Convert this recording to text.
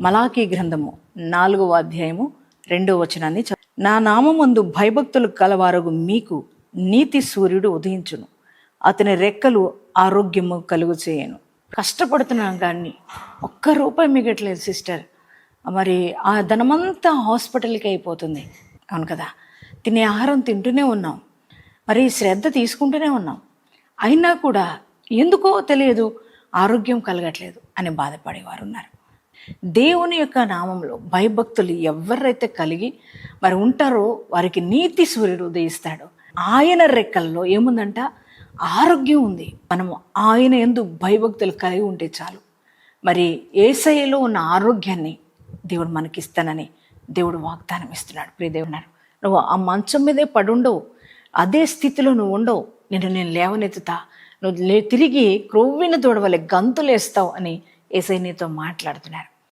మలాకీ గ్రంథము నాలుగవ అధ్యాయము రెండవ వచనాన్ని నా నామందు భయభక్తులు కలవారగు మీకు నీతి సూర్యుడు ఉదయించును. అతని రెక్కలు ఆరోగ్యము కలుగు చేయను కష్టపడుతున్నాం కానీ ఒక్క రూపాయి మిగట్లేదు సిస్టర్. మరి ఆ ధనమంతా హాస్పిటల్కి అయిపోతుంది. అవును కదా? తినే ఆహారం తింటూనే ఉన్నాం. మరి శ్రద్ధ తీసుకుంటూనే ఉన్నాం. అయినా కూడా ఎందుకో తెలియదు ఆరోగ్యం కలగట్లేదు అని బాధపడేవారు ఉన్నారు దేవుని యొక్క నామంలో భయభక్తులు ఎవరైతే కలిగి మరి ఉంటారో వారికి నీతి సూర్యుడు ఉదయిస్తాడు. ఆయన రెక్కల్లో ఏముందంట? ఆరోగ్యం ఉంది. మనము ఆయన ఎందు భయభక్తులు కలిగి ఉంటే చాలు. మరి ఏసైలో ఉన్న ఆరోగ్యాన్ని దేవుడు మనకిస్తానని దేవుడు వాగ్దానం ఇస్తున్నాడు. ప్రియదేవున్నారు నువ్వు ఆ మంచం మీదే పడుండవు. అదే స్థితిలో నువ్వు ఉండవు. నేను నేను లేవనెత్తుతా. నువ్వు తిరిగి క్రొవ్విన దూడవలే గంతులేస్తావు అని ఏసై నీతో మాట్లాడుతున్నారు